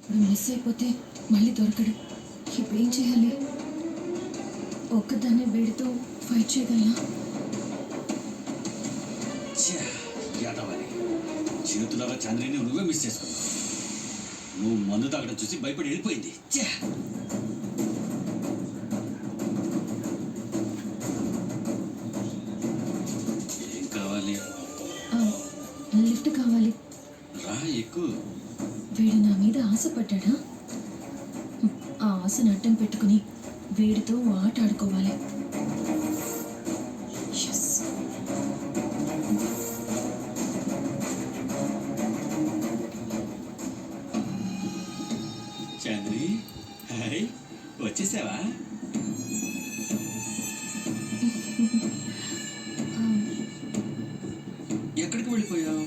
ఇప్పుడు మిస్ అయిపోతే మళ్ళీ దొరకడు. ఇప్పుడు ఏం చేయాలి? ఒక్కదాన్నే వీడితో ఫైట్ చేయగలనా? యాదవని చేతులారా చంద్రిని నువ్వే మిస్ చేసుకున్నావు. నువ్వు మందు తాగడం చూసి భయపడి వెళ్ళిపోయింది. ఛా! ఏం కావాలి? లిఫ్ట్ కావాలి. రా ఎక్కువ వీడు నా మీద ఆశపడ్డా ఆ ఆశను అడ్డం పెట్టుకుని వీడితో ఆట ఆడుకోవాలి. చంద్రి హాయ్ వచ్చేసావా? ఎక్కడికి వెళ్ళిపోయావు?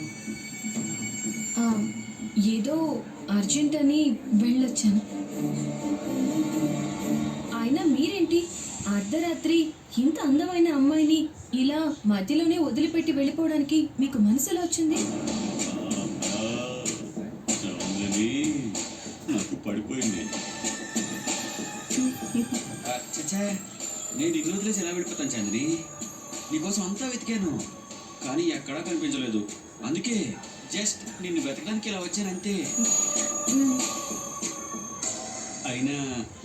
ఏదో అర్జెంట్ అని వెళ్ళొచ్చాను. అయినా మీరేంటి? అర్ధరాత్రి ఇంత అందమైన అమ్మాయిని ఇలా మధ్యలోనే వదిలిపెట్టి వెళ్ళిపోవడానికి మీకు మనసు ఎలా వచ్చింది నాకు పడిపోయింది. నేను నిన్ను వదిలేసి ఎలా వెళ్ళిపోతాను చంద్రి నీకోసం అంతా వెతికాను కానీ ఎక్కడా కనిపించలేదు. అందుకే జస్ట్ నిన్ను వెతకడానికి ఇలా వచ్చాను అంతే మ్, అయినా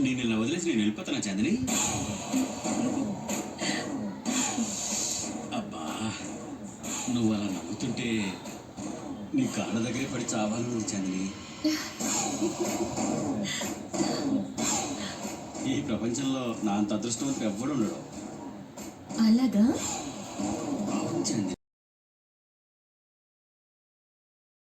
నేను ఇలా వదిలేసి నేను వెళ్ళిపోతానా చంద్రి అబ్బా నువ్వు అలా నవ్వుతుంటే నీ కాళ్ళ దగ్గరే పడి చావాలని చంద్రి ఈ ప్రపంచంలో నా అంత అదృష్టవంతుడు ఎవ్వడు ఉండడు. అలాగా? అవును చంద్రి